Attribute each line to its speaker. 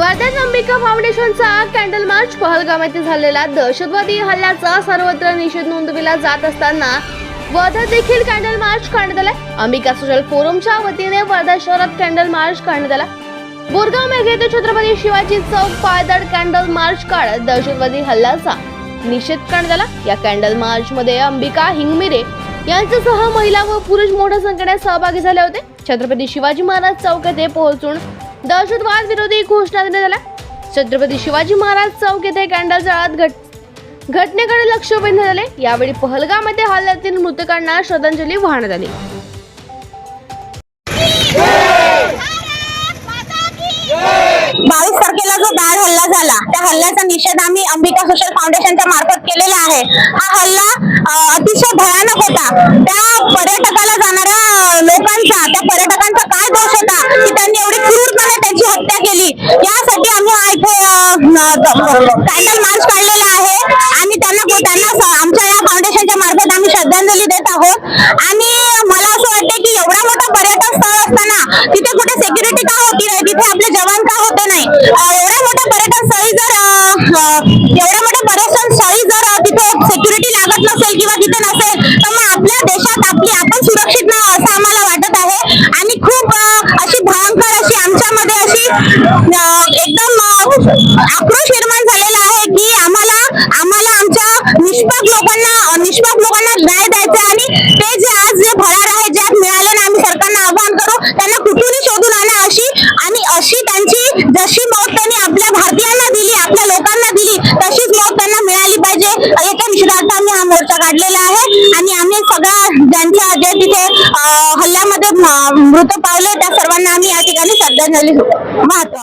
Speaker 1: वर्धन अंबिका फाउंडेशनचा candle march Pahalgam येथे झालेला दहशतवादी हल्ल्याचा सर्वत्र निषेध नोंदविला जात असताना वर्धा देखील कॅन्डल मार्च करण्यात आला अंबिका सोशल फोरमच्या वतीने वर्धा शहरात कॅन्डल मार्च करण्यात आला. बोरगाव मेघे ते छत्रपती शिवाजी चौक पायदळ कॅन्डल मार्च काढत दहशतवादी हल्ल्याचा निषेध करण्यात आला. या कॅन्डल मार्च मध्ये अंबिका हिंगमिरे यांच्यासह महिला व पुरुष मोठ्या संख्येने सहभागी झाले होते. छत्रपती शिवाजी महाराज चौक येथे पोहोचून दहशतवाद विरोधी घोषणा देण्यात आल्या. छत्रपती शिवाजी महाराज चौक येथे कॅन्डल जळत घट घटनेकडे लक्ष वेधण्यात आले. यावेळी पहलगाम येथे हल्ल्यातील मृतकांना श्रद्धांजली वाहण्यात आली.
Speaker 2: बावीस तारखेला जो दाड हल्ला झाला त्या हल्ल्याचा निषेध आम्ही अंबिका सोशल फाउंडेशनच्या मार्फत केलेला आहे. हा हल्ला अतिशय भयानक होता. त्या पर्यटकाला जाणाऱ्या लोकांचा त्या पर्यटक यासाठी आम्ही इथे कॅन्डल मार्च काढलेला आहे. आणि त्यांना त्यांना आमच्या या फाउंडेशनच्या मार्फत आम्ही श्रद्धांजली देत आहोत. आणि मला असं वाटते की एवढा मोठा पर्यटन स्थळ असताना तिथे कुठे सिक्युरिटी का होती नाही? तिथे आपले जवान का होते नाही? एवढ्या मोठ्या पर्यटन स्थळी जर अं, अं, एवढ्या मोठ्या पर्यटन एकदम आक्रोश निर्माण झालेला आहे की आम्हाला आम्हाला आमच्या निष्पाप लोकांना निष्पाप लोकांना न्याय द्यायचा आहे आणि ते जे आज जे भरार आहे ज्यात मिळाले ना आम्ही सरकारला आवाहन करू त्यांना कुठूनही शोधून आणा अशी आणि अशी त्यांची जशी मौत त्यांनी आपल्या भारतीयांना दिली आपल्या लोकांना दिली तशीच मौत त्यांना मिळाली पाहिजे. एका निषेधार्थ आम्ही हा मोर्चा काढलेला आहे आणि आम्ही सगळ्या ज्यांच्या जे तिथे हल्ल्यामध्ये मृत पावले त्या सर्वांना आम्ही या ठिकाणी श्रद्धांजली वाहतो